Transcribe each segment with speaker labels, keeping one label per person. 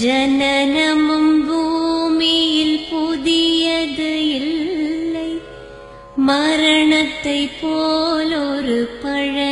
Speaker 1: ஜனனமும் பூமியில் புதியது இல்லை. மரணத்தை போலொரு பழ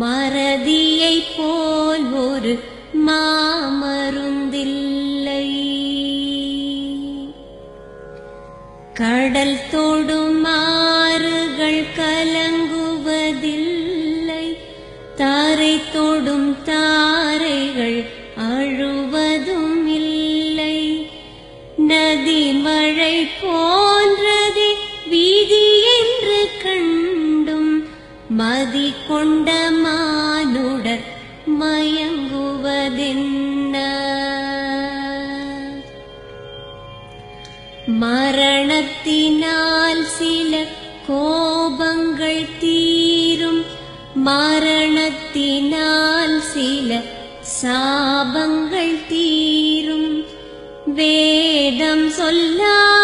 Speaker 1: மறதியை போல் ஒரு மாமருந்தில்லை. கடல் தொடும் ஆறுகள் கலங்குவதில்லை. தாரை தொடும் தாரைகள் அழுவதும் இல்லை நதி மழை போன்றது வீதி என்று கண் மதி கொண்ட மானுடர் மயங்குவதென்ன? மரணத்தினால் சில கோபங்கள் தீரும். மரணத்தினால் சில சாபங்கள் தீரும். வேதம் சொல்லா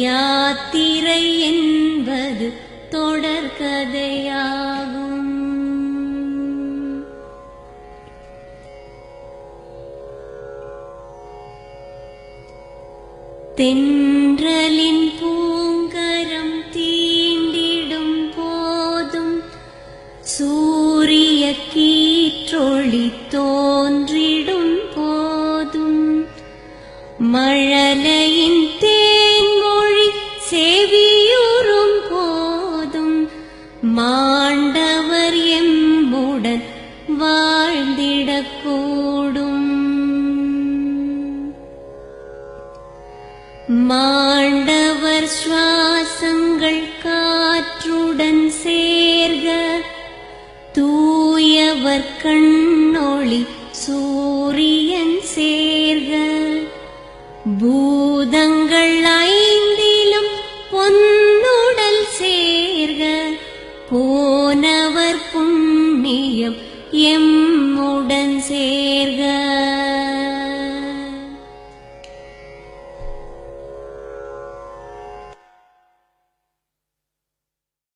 Speaker 1: யாத்திரை என்பது தொடர்கதையாகும் தென்றலின் பூங்கரம் தீண்டிடும் போதும் சூரிய கீற்றொளி தோன்றிடும். தீயுறும் போதும். மாண்டவர் எம்புடன் வாழ்ந்திடக்கூடும். மாண்டவர் சுவாசங்கள் காற்றுடன் சேர்க. தூயவர் கண்ணொளி சூரியன் சேர்க. பூதங்கள் தேர்க